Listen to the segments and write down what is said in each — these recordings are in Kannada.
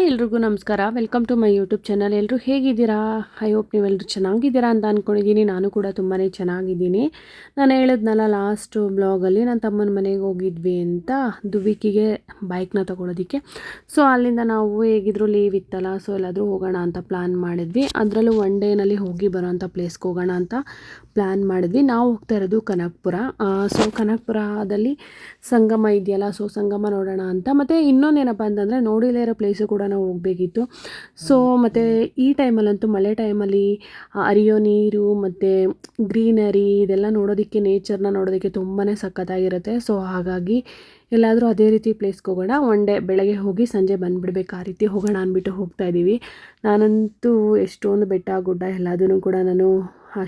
ಹಾಯ್ ಎಲ್ರಿಗೂ ನಮಸ್ಕಾರ. Welcome to my YouTube channel ಎಲ್ಲರೂ ಹೇಗಿದ್ದೀರಾ? ಐ ಹೋಪ್ ನೀವೆಲ್ಲರೂ ಚೆನ್ನಾಗಿದ್ದೀರಾ ಅಂತ ಅಂದ್ಕೊಂಡಿದ್ದೀನಿ ನಾನು ಕೂಡ ತುಂಬಾ ಚೆನ್ನಾಗಿದ್ದೀನಿ. ನಾನು ಹೇಳಿದ್ನಲ್ಲ ಲಾಸ್ಟ್ ಬ್ಲಾಗಲ್ಲಿ ನನ್ನ ತಮ್ಮನ ಮನೆಗೆ ಹೋಗಿದ್ವಿ ಅಂತ ದುವಿಕಿಗೆ ಬೈಕ್ನ ತೊಗೊಳೋದಕ್ಕೆ. ಸೊ ಅಲ್ಲಿಂದ ನಾವು ಹೇಗಿದ್ರು ಲೀವ್ ಇತ್ತಲ್ಲ ಸೊ ಎಲ್ಲಾದರೂ ಹೋಗೋಣ ಅಂತ ಪ್ಲ್ಯಾನ್ ಮಾಡಿದ್ವಿ. ಅದರಲ್ಲೂ ಒನ್ ಡೇನಲ್ಲಿ ಹೋಗಿ ಬರೋಂಥ ಪ್ಲೇಸ್ಗೆ ಹೋಗೋಣ ಅಂತ ಪ್ಲ್ಯಾನ್ ಮಾಡಿದ್ವಿ. ನಾವು ಹೋಗ್ತಾ ಇರೋದು ಕನಕಪುರ. ಸೊ ಕನಕಪುರದಲ್ಲಿ ಸಂಗಮ ಇದೆಯಲ್ಲ ಸೊ ಸಂಗಮ ನೋಡೋಣ ಅಂತ. ಮತ್ತು ಇನ್ನೊಂದೇನಪ್ಪ ಅಂತಂದರೆ, ನೋಡಿಲ್ಲೇ ಇರೋ ಪ್ಲೇಸು ಕೂಡ ನಾವು ಹೋಗಬೇಕಿತ್ತು. ಸೊ ಮತ್ತು ಈ ಟೈಮಲ್ಲಂತೂ ಮಳೆ ಟೈಮಲ್ಲಿ ಅರಿಯೋ ನೀರು ಮತ್ತು ಗ್ರೀನರಿ ಇದೆಲ್ಲ ನೋಡೋದಕ್ಕೆ ನೇಚರ್ನ ನೋಡೋದಕ್ಕೆ ತುಂಬಾ ಸಖತ್ತಾಗಿರುತ್ತೆ. ಸೊ ಹಾಗಾಗಿ ಎಲ್ಲಾದರೂ ಅದೇ ರೀತಿ ಪ್ಲೇಸ್ಗೆ ಹೋಗೋಣ. ಒನ್ ಡೇ ಬೆಳಗ್ಗೆ ಹೋಗಿ ಸಂಜೆ ಬಂದುಬಿಡ್ಬೇಕು. ಆ ರೀತಿ ಹೋಗೋಣ ಅಂದ್ಬಿಟ್ಟು ಹೋಗ್ತಾ ಇದ್ದೀವಿ. ನಾನಂತೂ ಎಷ್ಟೊಂದು ಬೆಟ್ಟ ಗುಡ್ಡ ಎಲ್ಲದನ್ನು ಕೂಡ ನಾನು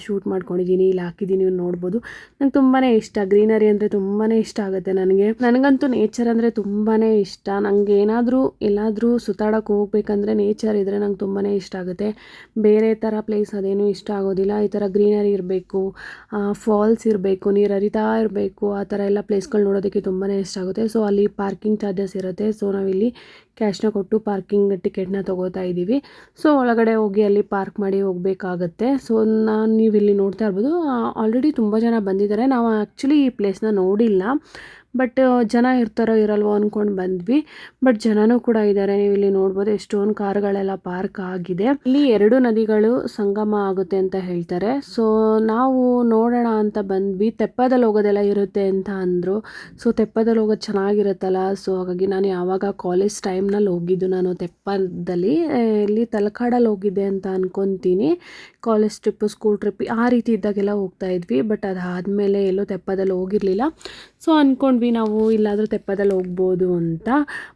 ಶೂಟ್ ಮಾಡ್ಕೊಂಡಿದ್ದೀನಿ ಇಲ್ಲಿ ಹಾಕಿದ್ದೀನಿ ನೋಡ್ಬೋದು. ನಂಗೆ ತುಂಬಾ ಇಷ್ಟ. ಗ್ರೀನರಿ ಅಂದರೆ ತುಂಬಾ ಇಷ್ಟ ಆಗುತ್ತೆ ನನಗೆ. ನನಗಂತೂ ನೇಚರ್ ಅಂದರೆ ತುಂಬಾ ಇಷ್ಟ. ನನಗೆ ಏನಾದರೂ, ಎಲ್ಲಾದರೂ ಸುತ್ತಾಡೋಕೆ ಹೋಗ್ಬೇಕಂದ್ರೆ ನೇಚರ್ ಇದ್ದರೆ ನಂಗೆ ತುಂಬಾ ಇಷ್ಟ ಆಗುತ್ತೆ. ಬೇರೆ ಥರ ಪ್ಲೇಸ್ ಅದೇನೂ ಇಷ್ಟ ಆಗೋದಿಲ್ಲ. ಈ ಥರ ಗ್ರೀನರಿ ಇರಬೇಕು ಫಾಲ್ಸ್ ಇರಬೇಕು, ನೀರು ಹರಿತಾ ಇರಬೇಕು, ಆ ಥರ ಎಲ್ಲ ಪ್ಲೇಸ್ಗಳು ನೋಡೋದಕ್ಕೆ ತುಂಬಾ ಇಷ್ಟ ಆಗುತ್ತೆ. ಸೊ ಅಲ್ಲಿ ಪಾರ್ಕಿಂಗ್ ಚಾರ್ಜಸ್ ಇರುತ್ತೆ. ಸೊ ನಾವಿಲ್ಲಿ ಕ್ಯಾಶ್ನ ಕೊಟ್ಟು ಪಾರ್ಕಿಂಗ್ ಟಿಕೆಟ್ನ ತೊಗೋತಾ ಇದ್ದೀವಿ. ಸೊ, ಒಳಗಡೆ ಹೋಗಿ ಅಲ್ಲಿ ಪಾರ್ಕ್ ಮಾಡಿ ಹೋಗಬೇಕಾಗತ್ತೆ. ಸೊ, ನಾನು ನೀವು ಇಲ್ಲಿ ನೋಡ್ತಾ ಇರ್ಬೋದು ಆಲ್ರೆಡಿ ತುಂಬ ಜನ ಬಂದಿದ್ದಾರೆ. ನಾವು ಆ್ಯಕ್ಚುಲಿ ಈ ಪ್ಲೇಸ್ನ ನೋಡಿಲ್ಲ. ಬಟ್ ಜನ ಇರ್ತಾರೋ ಇರಲ್ವೋ ಅಂದ್ಕೊಂಡು ಬಂದ್ವಿ. ಬಟ್ ಜನನೂ ಕೂಡ ಇದ್ದಾರೆ ನೀವು ಇಲ್ಲಿ ನೋಡ್ಬೋದು ಎಷ್ಟೊಂದು ಕಾರುಗಳೆಲ್ಲ ಪಾರ್ಕ್ ಆಗಿದೆ. ಇಲ್ಲಿ ಎರಡು ನದಿಗಳು ಸಂಗಮ ಆಗುತ್ತೆ ಅಂತ ಹೇಳ್ತಾರೆ. ಸೊ ನಾವು ನೋಡೋಣ ಅಂತ ಬಂದ್ವಿ. ತೆಪ್ಪದಲ್ಲಿ ಹೋಗೋದೆಲ್ಲ ಇರುತ್ತೆ ಅಂತ ಅಂದರು. ಸೊ ತೆಪ್ಪದಲ್ಲಿ ಹೋಗೋದು ಚೆನ್ನಾಗಿರುತ್ತಲ್ಲ? ಸೊ ಹಾಗಾಗಿ ನಾನು ಯಾವಾಗ ಕಾಲೇಜ್ ಟೈಮ್ನಲ್ಲಿ ಹೋಗಿದ್ದು ನಾನು ತೆಪ್ಪದಲ್ಲಿ ಇಲ್ಲಿ ತಲಕಾಡಲ್ಲಿ ಹೋಗಿದ್ದೆ ಅಂತ ಅನ್ಕೊತೀನಿ. ಕಾಲೇಜ್ ಟ್ರಿಪ್ಪು ಸ್ಕೂಲ್ ಟ್ರಿಪ್ ಆ ರೀತಿ ಇದ್ದಾಗೆಲ್ಲ ಹೋಗ್ತಾ ಇದ್ವಿ. ಬಟ್ ಅದಾದಮೇಲೆ ಎಲ್ಲೋ ತೆಪ್ಪದಲ್ಲಿ ಹೋಗಿರಲಿಲ್ಲ. ಸೊ ನಾವು ಇಲ್ಲಾದರೂ ತೆಪ್ಪದಲ್ಲಿ ಹೋಗ್ಬೋದು ಅಂತ.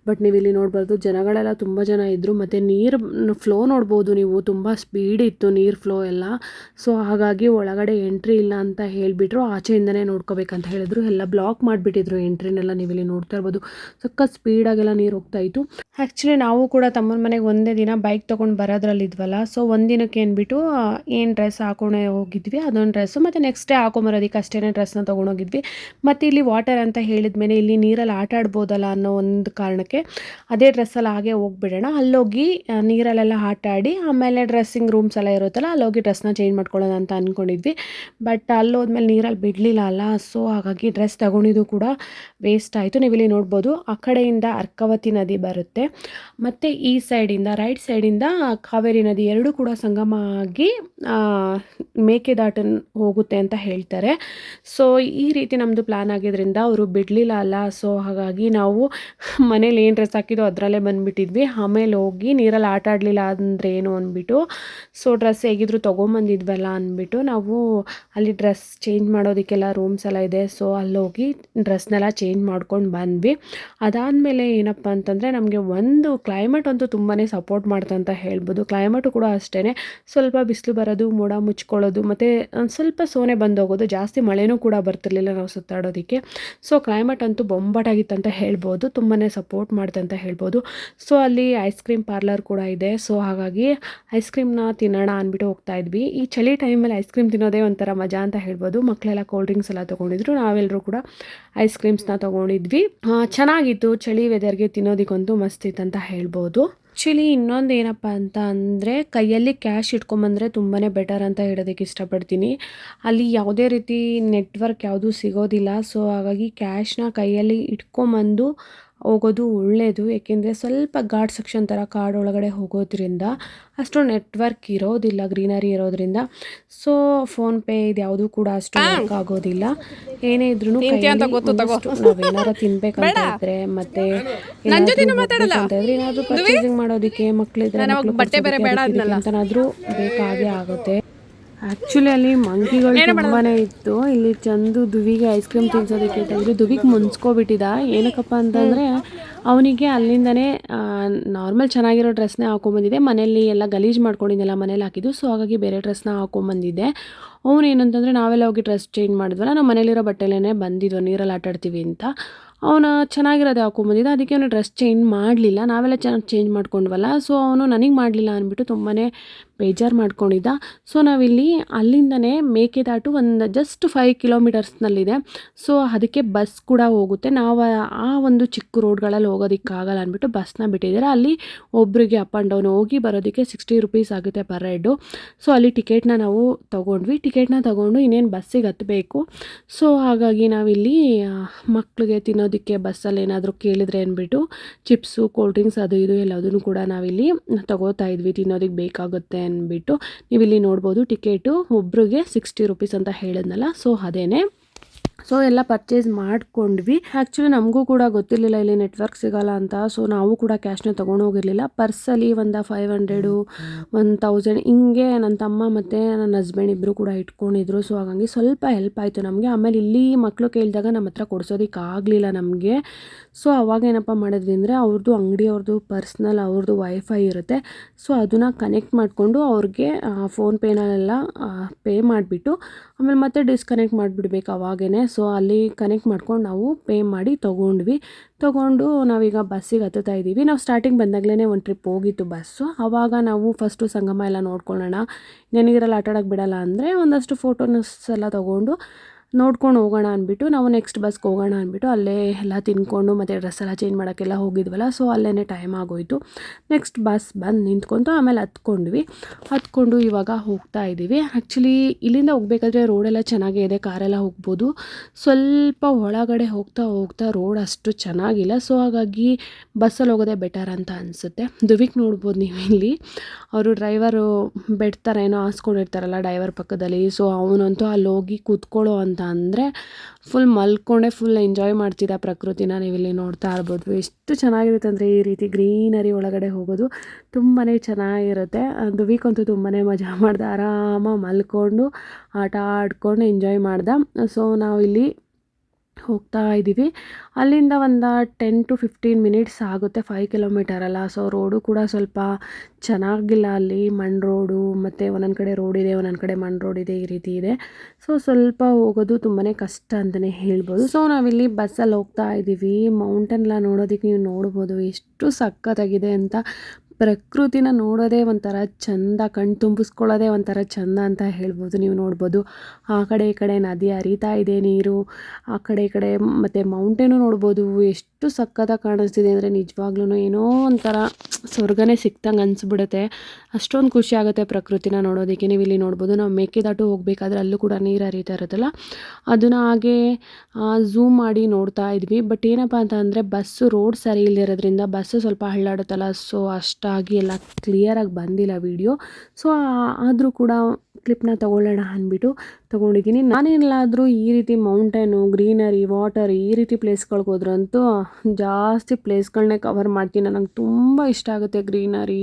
ಬಟ್ ನೀವು ಇಲ್ಲಿ ನೋಡ್ಬಾರ್ದು, ಜನಗಳೆಲ್ಲ ತುಂಬ ಜನ ಇದ್ದರು ಮತ್ತು ನೀರು ಫ್ಲೋ ನೋಡ್ಬೋದು ನೀವು. ತುಂಬ ಸ್ಪೀಡ್ ಇತ್ತು ನೀರು ಫ್ಲೋ ಎಲ್ಲ. ಸೊ ಹಾಗಾಗಿ ಒಳಗಡೆ ಎಂಟ್ರಿ ಇಲ್ಲ ಅಂತ ಹೇಳಿಬಿಟ್ರು. ಆಚೆಯಿಂದನೇ ನೋಡ್ಕೋಬೇಕಂತ ಹೇಳಿದ್ರು. ಎಲ್ಲ ಬ್ಲಾಕ್ ಮಾಡಿಬಿಟ್ಟಿದ್ರು ಎಂಟ್ರಿನೆಲ್ಲ ನೀವು ಇಲ್ಲಿ ನೋಡ್ತಾ ಇರ್ಬೋದು. ಸಕ್ಕ ಸ್ಪೀಡಾಗೆಲ್ಲ ನೀರು ಹೋಗ್ತಾ ಇತ್ತು. ಆ್ಯಕ್ಚುಲಿ ನಾವು ಕೂಡ ತಮ್ಮನ ಮನೆಗೆ ಒಂದೇ ದಿನ ಬೈಕ್ ತೊಗೊಂಡು ಬರೋದ್ರಲ್ಲಿದ್ವಲ್ಲ ಸೊ ಒಂದಿನಕ್ಕೆ ಏನ್ಬಿಟ್ಟು ಏನು ಡ್ರೆಸ್ ಹಾಕೊಂಡೆ ಹೋಗಿದ್ವಿ. ಅದೊಂದು ಡ್ರೆಸ್ಸು ಮತ್ತು ನೆಕ್ಸ್ಟ್ ಡೇ ಹಾಕೊಂಬರೋದಕ್ಕೆ ಅಷ್ಟೇ ಡ್ರೆಸ್ನ ತೊಗೊಂಡೋಗಿದ್ವಿ ಮತ್ತು ಇಲ್ಲಿ ವಾಟರ್ ಅಂತ ಹೇಳಿದ ಮೇಲೆ ಇಲ್ಲಿ ನೀರಲ್ಲಿ ಆಟ ಆಡ್ಬೋದಲ್ಲ ಅನ್ನೋ ಒಂದು ಕಾರಣಕ್ಕೆ ಅದೇ ಡ್ರೆಸ್ಸಲ್ಲಿ ಹಾಗೆ ಹೋಗ್ಬಿಡೋಣ. ಅಲ್ಲೋಗಿ ನೀರಲ್ಲೆಲ್ಲ ಆಟ ಆಡಿ ಆಮೇಲೆ ಡ್ರೆಸ್ಸಿಂಗ್ ರೂಮ್ಸ್ ಎಲ್ಲ ಇರುತ್ತಲ್ಲ, ಅಲ್ಲೋಗಿ ಡ್ರೆಸ್ನ ಚೇಂಜ್ ಮಾಡ್ಕೊಳ್ಳೋಣ ಅಂತ ಅಂದ್ಕೊಂಡಿದ್ವಿ ಬಟ್ ಅಲ್ಲಿ ಹೋದ್ಮೇಲೆ ನೀರಲ್ಲಿ ಬಿಡಲಿಲ್ಲ ಅಲ್ಲ ಸೊ ಹಾಗಾಗಿ ಡ್ರೆಸ್ ತಗೊಂಡಿದ್ದು ಕೂಡ ವೇಸ್ಟ್ ಆಯಿತು. ನೀವು ಇಲ್ಲಿ ನೋಡ್ಬೋದು, ಆ ಕಡೆಯಿಂದ ಅರ್ಕವತಿ ನದಿ ಬರುತ್ತೆ. ಮತ್ತು ಈ ಸೈಡಿಂದ ರೈಟ್ ಸೈಡಿಂದ ಕಾವೇರಿ ನದಿ ಎರಡೂ ಕೂಡ ಸಂಗಮ ಆಗಿ ಮೇಕೆದಾಟನ್ ಹೋಗುತ್ತೆ ಅಂತ ಹೇಳ್ತಾರೆ. ಸೊ ಈ ರೀತಿ ನಮ್ಮದು ಪ್ಲ್ಯಾನ್ ಆಗಿದ್ದರಿಂದ ಅವರು ಬಿಡಲಿಲ್ಲ ಅಲ್ಲ. ಸೊ ಹಾಗಾಗಿ ನಾವು ಮನೇಲಿ ಏನು ಡ್ರೆಸ್ ಹಾಕಿದ್ದೋ ಅದರಲ್ಲೇ ಬಂದುಬಿಟ್ಟಿದ್ವಿ. ಆಮೇಲೆ ಹೋಗಿ ನೀರಲ್ಲಿ ಆಟ ಆಡಲಿಲ್ಲ ಅಂದರೆ ಏನು ಅಂದ್ಬಿಟ್ಟು ಸೊ ಡ್ರೆಸ್ ಹೇಗಿದ್ರು ತೊಗೊಂಬಂದಿದ್ವಲ್ಲ ಅಂದ್ಬಿಟ್ಟು ನಾವು ಅಲ್ಲಿ ಡ್ರೆಸ್ ಚೇಂಜ್ ಮಾಡೋದಕ್ಕೆಲ್ಲ ರೂಮ್ಸ್ ಎಲ್ಲ ಇದೆ. ಸೊ ಅಲ್ಲೋಗಿ ಡ್ರೆಸ್ನೆಲ್ಲ ಚೇಂಜ್ ಮಾಡ್ಕೊಂಡು ಬಂದ್ವಿ. ಅದಾದಮೇಲೆ ಏನಪ್ಪ ಅಂತಂದರೆ ನಮಗೆ ಒಂದು ಕ್ಲೈಮೇಟ್ ಅಂತೂ ತುಂಬಾ ಸಪೋರ್ಟ್ ಮಾಡ್ತಂತ ಹೇಳ್ಬೋದು. ಕ್ಲೈಮೇಟು ಕೂಡ ಅಷ್ಟೇ ಸ್ವಲ್ಪ ಬಿಸಿಲು ಬರೋದು, ಮೋಡ ಮುಚ್ಕೊಳ್ಳೋದು, ಮತ್ತು ಸ್ವಲ್ಪ ಸೋನೆ ಬಂದೋಗೋದು. ಜಾಸ್ತಿ ಮಳೆನೂ ಕೂಡ ಬರ್ತಿರ್ಲಿಲ್ಲ ನಾವು ಸುತ್ತಾಡೋದಕ್ಕೆ. ಸೊ ಕ್ಲೈಮೇಟ್ ಅಂತೂ ಬೊಂಬಾಟಾಗಿತ್ತಂತ ಹೇಳ್ಬೋದು. ತುಂಬಾ ಸಪೋರ್ಟ್ ಅಂತ ಹೇಳ್ಬೋದು. ಸೊ, ಅಲ್ಲಿ ಐಸ್ ಕ್ರೀಮ್ ಪಾರ್ಲರ್ ಕೂಡ ಇದೆ. ಸೊ, ಹಾಗಾಗಿ ಐಸ್ ಕ್ರೀಮ್ನ ತಿನ್ನೋಣ ಅಂದ್ಬಿಟ್ಟು ಹೋಗ್ತಾ ಇದ್ವಿ. ಈ ಚಳಿ ಟೈಮಲ್ಲಿ ಐಸ್ ಕ್ರೀಮ್ ತಿನ್ನೋದೇ ಒಂಥರ ಮಜಾ ಅಂತ ಹೇಳ್ಬೋದು. ಮಕ್ಕಳೆಲ್ಲ ಕೋಲ್ಡ್ ಡ್ರಿಂಕ್ಸ್ ಎಲ್ಲ ತೊಗೊಂಡಿದ್ರು. ನಾವೆಲ್ಲರೂ ಕೂಡ ಐಸ್ ಕ್ರೀಮ್ಸ್ನ ತೊಗೊಂಡಿದ್ವಿ. ಚೆನ್ನಾಗಿತ್ತು. ಚಳಿ ವೆದರ್ಗೆ ತಿನ್ನೋದಕ್ಕಂತೂ ಮಸ್ತ್ ಅಂತ ಹೇಳ್ಬೋದು. ಆ್ಯಕ್ಚುಲಿ ಇನ್ನೊಂದು ಏನಪ್ಪ ಅಂತ ಅಂದರೆ ಕೈಯಲ್ಲಿ ಕ್ಯಾಶ್ ಇಟ್ಕೊಂಬಂದರೆ ತುಂಬಾ ಬೆಟರ್ ಅಂತ ಹೇಳೋದಕ್ಕೆ ಇಷ್ಟಪಡ್ತೀನಿ. ಅಲ್ಲಿ ಯಾವುದೇ ರೀತಿ ನೆಟ್ವರ್ಕ್ ಯಾವುದೂ ಸಿಗೋದಿಲ್ಲ. ಸೊ ಹಾಗಾಗಿ ಕ್ಯಾಶ್ನ ಕೈಯಲ್ಲಿ ಇಟ್ಕೊಂಬಂದು ಹೋಗೋದು ಒಳ್ಳೆಯದು ಏಕೆಂದರೆ ಸ್ವಲ್ಪ ಘಾಟ್ ಸೆಕ್ಷನ್ ಥರ ಕಾಡೊಳಗಡೆ ಹೋಗೋದ್ರಿಂದ ಅಷ್ಟು ನೆಟ್ವರ್ಕ್ ಇರೋದಿಲ್ಲ ಗ್ರೀನರಿ ಇರೋದ್ರಿಂದ. ಸೊ ಫೋನ್ಪೇ ಇದು ಯಾವುದು ಕೂಡ ಅಷ್ಟು ವರ್ಕ್ ಆಗೋದಿಲ್ಲ. ಏನೇ ಇದ್ರೂ ನಾವೇನಾರ ತಿನ್ಬೇಕಂತ ಇದ್ರೆ ಮತ್ತೆ ಏನಾದ್ರು ಏನಾದರೂ ಪರ್ಚೇಸಿಂಗ್ ಮಾಡೋದಕ್ಕೆ ಮಕ್ಕಳಿದ್ರೆ ಅಂತನಾದ್ರೂ ಬೇಕಾಗೇ ಆಗುತ್ತೆ. ಆ್ಯಕ್ಚುಲಿ ಅಲ್ಲಿ ಮಂಕಿಗಳು ತುಂಬಾನೇ ಇತ್ತು. ಇಲ್ಲಿ ಚಂದು ದುವಿಗೆ ಐಸ್ ಕ್ರೀಮ್ ತಿನ್ಸೋದಕ್ಕೆ ಇಟ್ಟಿದ್ರು ದುವಿಗೆ ಮುನ್ಸ್ಕೊಬಿಟ್ಟಿದ್ದ ಏನಕ್ಕಪ್ಪ ಅಂತಂದರೆ ಅವನಿಗೆ ಅಲ್ಲಿಂದನೇ ನಾರ್ಮಲ್ ಚೆನ್ನಾಗಿರೋ ಡ್ರೆಸ್ನೇ ಹಾಕೊಂಬಂದಿದ್ದೆ ಮನೇಲಿ ಎಲ್ಲ ಗಲೀಜು ಮಾಡ್ಕೊಂಡಿದ್ದೆಲ್ಲ ಮನೇಲಿ ಹಾಕಿದ್ದು. ಸೊ ಹಾಗಾಗಿ ಬೇರೆ ಡ್ರೆಸ್ನ ಹಾಕೊಂಬಂದಿದ್ದೆ. ಅವನು ಏನಂತಂದರೆ ನಾವೆಲ್ಲ ಹೋಗಿ ಡ್ರೆಸ್ ಚೇಂಜ್ ಮಾಡಿದ್ವಲ್ಲ ನಾವು ಮನೇಲಿರೋ ಬಟ್ಟೆಲೇ ಬಂದಿದ್ವು ನೀರಲ್ಲಿ ಆಟಾಡ್ತೀವಿ ಅಂತ. ಅವನು ಚೆನ್ನಾಗಿರೋದೇ ಹಾಕೊಂಬಂದಿದ್ದ. ಅದಕ್ಕೆ ಅವನು ಡ್ರೆಸ್ ಚೇಂಜ್ ಮಾಡಲಿಲ್ಲ. ನಾವೆಲ್ಲ ಚೆನ್ನಾಗಿ ಚೇಂಜ್ ಮಾಡ್ಕೊಂಡ್ವಲ್ಲ. ಸೊ ಅವನು ನನಗೆ ಮಾಡಲಿಲ್ಲ ಅಂದ್ಬಿಟ್ಟು ತುಂಬಾ ಬೇಜಾರು ಮಾಡ್ಕೊಂಡಿದ್ದ. ಸೊ ನಾವಿಲ್ಲಿ ಅಲ್ಲಿಂದನೇ ಮೇಕೆದಾಟು ಒಂದು ಜಸ್ಟ್ ಫೈವ್ ಕಿಲೋಮೀಟರ್ಸ್ನಲ್ಲಿದೆ ಸೊ ಅದಕ್ಕೆ ಬಸ್ ಕೂಡ ಹೋಗುತ್ತೆ. ನಾವು ಆ ಒಂದು ಚಿಕ್ಕ ರೋಡ್ಗಳಲ್ಲಿ ಹೋಗೋದಕ್ಕಾಗಲ್ಲ ಅಂದ್ಬಿಟ್ಟು ಬಸ್ನ ಬಿಟ್ಟಿದ್ದಾರೆ. ಅಲ್ಲಿ ಒಬ್ಬರಿಗೆ ಅಪ್ ಆ್ಯಂಡ್ ಡೌನ್ ಹೋಗಿ ಬರೋದಕ್ಕೆ ಸಿಕ್ಸ್ಟಿ ರುಪೀಸ್ ಆಗುತ್ತೆ ಪರ್ ಹೆಡ್ಡು ಸೊ ಅಲ್ಲಿ ಟಿಕೆಟ್ನ ನಾವು ತೊಗೊಂಡ್ವಿ. ಟಿಕೆಟ್ನ ತೊಗೊಂಡು ಇನ್ನೇನು ಬಸ್ಸಿಗೆ ಹತ್ತಬೇಕು ಸೊ ಹಾಗಾಗಿ ನಾವಿಲ್ಲಿ ಮಕ್ಕಳಿಗೆ ತಿನ್ನೋದಕ್ಕೆ ಬಸ್ಸಲ್ಲಿ ಏನಾದರೂ ಕೇಳಿದ್ರೆ ಅಂದ್ಬಿಟ್ಟು ಚಿಪ್ಸು ಕೋಲ್ಡ್ ಡ್ರಿಂಕ್ಸ್ ಅದು ಇದು ಎಲ್ಲದನ್ನು ಕೂಡ ನಾವಿಲ್ಲಿ ತೊಗೋತಾ ಇದ್ವಿ. ತಿನ್ನೋದಕ್ಕೆ ಬೇಕಾಗುತ್ತೆ ಅಂದ್ಬಿಟ್ಟು ನೀವಿಲ್ಲಿ ನೋಡ್ಬೋದು ಟಿಕೆಟು ಒಬ್ರಿಗೆ ಸಿಕ್ಸ್ಟಿ ರುಪೀಸ್ ಅಂತ ಹೇಳಿದ್ನಲ್ಲ ಸೊ ಅದೇನೆ. ಸೊ ಎಲ್ಲ ಪರ್ಚೇಸ್ ಮಾಡ್ಕೊಂಡ್ವಿ. ಆ್ಯಕ್ಚುಲಿ ನಮಗೂ ಕೂಡ ಗೊತ್ತಿರಲಿಲ್ಲ ಇಲ್ಲಿ ನೆಟ್ವರ್ಕ್ ಸಿಗಲ್ಲ ಅಂತ. ಸೊ ನಾವು ಕೂಡ ಕ್ಯಾಶ್ನ ತೊಗೊಂಡೋಗಿರಲಿಲ್ಲ ಪರ್ಸಲ್ಲಿ ಒಂದು ಫೈವ್ ಹಂಡ್ರೆಡು ಒನ್ ತೌಸಂಡ್ ಹಿಂಗೆ ನನ್ನ ತಮ್ಮ ಮತ್ತು ನನ್ನ ಹಸ್ಬೆಂಡ್ ಇಬ್ಬರು ಕೂಡ ಇಟ್ಕೊಂಡಿದ್ರು. ಸೊ ಹಾಗಾಗಿ ಸ್ವಲ್ಪ ಹೆಲ್ಪ್ ಆಯಿತು ನಮಗೆ. ಆಮೇಲೆ ಇಲ್ಲಿ ಮಕ್ಕಳು ಕೇಳಿದಾಗ ನಮ್ಮ ಹತ್ರ ಕೊಡ್ಸೋದಕ್ಕೆ ಆಗಲಿಲ್ಲ ನಮಗೆ. ಸೊ ಅವಾಗ ಏನಪ್ಪ ಮಾಡಿದ್ವಿ ಅಂದರೆ ಅವ್ರದ್ದು ಅಂಗಡಿಯವ್ರದ್ದು ಪರ್ಸ್ನಲ್ ಅವ್ರದ್ದು ವೈಫೈ ಇರುತ್ತೆ. ಸೊ ಅದನ್ನು ಕನೆಕ್ಟ್ ಮಾಡಿಕೊಂಡು ಅವ್ರಿಗೆ ಫೋನ್ಪೇನಲ್ಲೆಲ್ಲ ಪೇ ಮಾಡಿಬಿಟ್ಟು ಆಮೇಲೆ ಮತ್ತೆ ಡಿಸ್ಕನೆಕ್ಟ್ ಮಾಡಿಬಿಡ್ಬೇಕು ಅವಾಗೇ ಸೊ ಅಲ್ಲಿ ಕನೆಕ್ಟ್ ಮಾಡ್ಕೊಂಡು ನಾವು ಪೇ ಮಾಡಿ ತೊಗೊಂಡ್ವಿ. ತೊಗೊಂಡು ನಾವೀಗ ಬಸ್ಸಿಗೆ ಹತ್ತುತ್ತಾ ಇದ್ದೀವಿ. ನಾವು ಸ್ಟಾರ್ಟಿಂಗ್ ಬಂದಾಗಲೇ ಒಂದು ಟ್ರಿಪ್ ಹೋಗಿತ್ತು ಬಸ್ಸು ಆವಾಗ ನಾವು ಫಸ್ಟು ಸಂಗಮ ಎಲ್ಲ ನೋಡ್ಕೊಳ್ಳೋಣ. ನೆನಗಿರಲ್ಲ ಆಟಾಡೋಕ್ಕೆ ಬಿಡೋಲ್ಲ ಅಂದರೆ ಒಂದಷ್ಟು ಫೋಟೋನಸ್ ಎಲ್ಲ ತೊಗೊಂಡು ನೋಡ್ಕೊಂಡು ಹೋಗೋಣ ಅಂದ್ಬಿಟ್ಟು ನಾವು ನೆಕ್ಸ್ಟ್ ಬಸ್ಗೆ ಹೋಗೋಣ ಅಂದ್ಬಿಟ್ಟು ಅಲ್ಲೇ ಎಲ್ಲ ತಿನ್ಕೊಂಡು ಮತ್ತು ಡ್ರೆಸ್ ಎಲ್ಲ ಚೇಂಜ್ ಮಾಡೋಕ್ಕೆಲ್ಲ ಹೋಗಿದ್ವಲ್ಲ ಸೊ ಅಲ್ಲೇ ಟೈಮ್ ಆಗೋಯಿತು. ನೆಕ್ಸ್ಟ್ ಬಸ್ ಬಂದು ನಿಂತ್ಕೊಂತು, ಆಮೇಲೆ ಹತ್ಕೊಂಡ್ವಿ. ಹತ್ಕೊಂಡು ಇವಾಗ ಹೋಗ್ತಾ ಇದ್ದೀವಿ. ಆ್ಯಕ್ಚುಲಿ ಇಲ್ಲಿಂದ ಹೋಗ್ಬೇಕಾದ್ರೆ ರೋಡೆಲ್ಲ ಚೆನ್ನಾಗೇ ಇದೆ ಕಾರೆಲ್ಲ ಹೋಗ್ಬೋದು. ಸ್ವಲ್ಪ ಒಳಗಡೆ ಹೋಗ್ತಾ ಹೋಗ್ತಾ ರೋಡ್ ಅಷ್ಟು ಚೆನ್ನಾಗಿಲ್ಲ ಸೊ ಹಾಗಾಗಿ ಬಸ್ಸಲ್ಲಿ ಹೋಗೋದೆ ಬೆಟರ್ ಅಂತ ಅನಿಸುತ್ತೆ. ದುವಿಕ್ ನೋಡ್ಬೋದು ನೀವು ಇಲ್ಲಿ. ಅವರು ಡ್ರೈವರು ಬೆಡ್ ಏನೋ ಹಾಸ್ಕೊಂಡಿರ್ತಾರಲ್ಲ ಡ್ರೈವರ್ ಪಕ್ಕದಲ್ಲಿ ಸೊ ಅವನಂತೂ ಅಲ್ಲಿ ಹೋಗಿ ಕೂತ್ಕೊಳ್ಳೋ ಅಂತ ಅಂದರೆ ಫುಲ್ ಮಲ್ಕೊಂಡೆ ಫುಲ್ ಎಂಜಾಯ್ ಮಾಡ್ತಿದ್ದ ಪ್ರಕೃತಿನ ನೀವಿಲ್ಲಿ ನೋಡ್ತಾ ಇರ್ಬೋದು. ಎಷ್ಟು ಚೆನ್ನಾಗಿರುತ್ತೆ ಅಂದರೆ ಈ ರೀತಿ ಗ್ರೀನರಿ ಒಳಗಡೆ ಹೋಗೋದು ತುಂಬಾ ಚೆನ್ನಾಗಿರುತ್ತೆ. ಒಂದು ವೀಕ್ ಅಂತೂ ತುಂಬಾ ಮಜಾ ಮಾಡ್ದೆ ಆರಾಮಾಗಿ ಮಲ್ಕೊಂಡು, ಆಟ ಆಡ್ಕೊಂಡು ಎಂಜಾಯ್ ಮಾಡ್ದೆ. ಸೊ ನಾವಿಲ್ಲಿ ಹೋಗ್ತಾ ಇದ್ದೀವಿ. ಅಲ್ಲಿಂದ ಒಂದು ಟೆನ್ ಟು ಫಿಫ್ಟೀನ್ ಮಿನಿಟ್ಸ್ ಆಗುತ್ತೆ ಫೈವ್ ಕಿಲೋಮೀಟರ್ ಅಲ್ಲ. ಸೊ ರೋಡು ಕೂಡ ಸ್ವಲ್ಪ ಚೆನ್ನಾಗಿಲ್ಲ ಅಲ್ಲಿ. ಮಣ್ಣು ರೋಡು ಮತ್ತು ಒಂದೊಂದು ಕಡೆ ರೋಡ್ ಇದೆ, ಒಂದೊಂದು ಕಡೆ ಮಣ್ಣು ರೋಡ್ ಇದೆ ಈ ರೀತಿ ಇದೆ. ಸೊ ಸ್ವಲ್ಪ ಹೋಗೋದು ತುಂಬಾ ಕಷ್ಟ ಅಂತಲೇ ಹೇಳ್ಬೋದು. ಸೊ ನಾವಿಲ್ಲಿ ಬಸ್ಸಲ್ಲಿ ಹೋಗ್ತಾ ಇದ್ದೀವಿ. ಮೌಂಟೇನ್ ಎಲ್ಲ ನೋಡೋದಕ್ಕೆ ನೀವು ನೋಡ್ಬೋದು. ಎಷ್ಟು ಸಖತ್ತಾಗಿದೆ ಅಂತ ಪ್ರಕೃತಿನ ನೋಡೋದೇ ಒಂಥರ ಚಂದ ಕಣ್ಣು ತುಂಬಿಸ್ಕೊಳ್ಳೋದೇ ಒಂಥರ ಚಂದ ಅಂತ ಹೇಳ್ಬೋದು. ನೀವು ನೋಡ್ಬೋದು. ಆ ಕಡೆ ಈ ಕಡೆ ನದಿ ಹರಿತಾ ಇದೆ ನೀರು. ಆ ಕಡೆ ಈ ಕಡೆ ಮತ್ತು ಮೌಂಟೇನು ನೋಡ್ಬೋದು. ಎಷ್ಟು ಸಕ್ಕತ್ತಾಗಿ ಕಾಣಿಸ್ತಿದೆ ಅಂದರೆ ನಿಜವಾಗ್ಲೂ ಏನೋ ಒಂಥರ ಸ್ವರ್ಗನೇ ಸಿಕ್ತಂಗೆ ಅನಿಸ್ಬಿಡುತ್ತೆ. ಅಷ್ಟೊಂದು ಖುಷಿ ಆಗುತ್ತೆ ಪ್ರಕೃತಿನ ನೋಡೋದಕ್ಕೆ. ನೀವು ಇಲ್ಲಿ ನೋಡ್ಬೋದು, ನಾವು ಮೇಕೆದಾಟು ಹೋಗಬೇಕಾದ್ರೆ ಅಲ್ಲೂ ಕೂಡ ನೀರು ಹರಿತಾ ಇರುತ್ತಲ್ಲ? ಅದನ್ನು ಹಾಗೆ ಝೂಮ್ ಮಾಡಿ ನೋಡ್ತಾ ಇದ್ವಿ. ಬಟ್ ಏನಪ್ಪ ಅಂತ ಅಂದರೆ ಬಸ್ಸು ರೋಡ್ ಸರಿ ಇಲ್ಲದಿರೋದ್ರಿಂದ ಬಸ್ಸು ಸ್ವಲ್ಪ ಹಳ್ಳಾಡುತ್ತಲ್ಲ ಸೊ ಅಷ್ಟಾಗಿ ಎಲ್ಲ ಕ್ಲಿಯರಾಗಿ ಬಂದಿಲ್ಲ ವೀಡಿಯೋ ಸೊ ಆದರೂ ಕೂಡ ಕ್ಲಿಪ್ನ ತೊಗೊಳ್ಳೋಣ ಅಂದ್ಬಿಟ್ಟು ತೊಗೊಂಡಿದ್ದೀನಿ. ನಾನೇನಾದರೂ ಈ ರೀತಿ ಮೌಂಟೇನು ಗ್ರೀನರಿ ವಾಟರ್ ಈ ರೀತಿ ಪ್ಲೇಸ್ಗಳಿಗೆ ಹೋದ್ರಂತೂ ಜಾಸ್ತಿ ಪ್ಲೇಸ್ಗಳನ್ನೇ ಕವರ್ ಮಾಡ್ತೀನಿ. ನನಗೆ ತುಂಬ ಇಷ್ಟ ಆಗುತ್ತೆ ಗ್ರೀನರಿ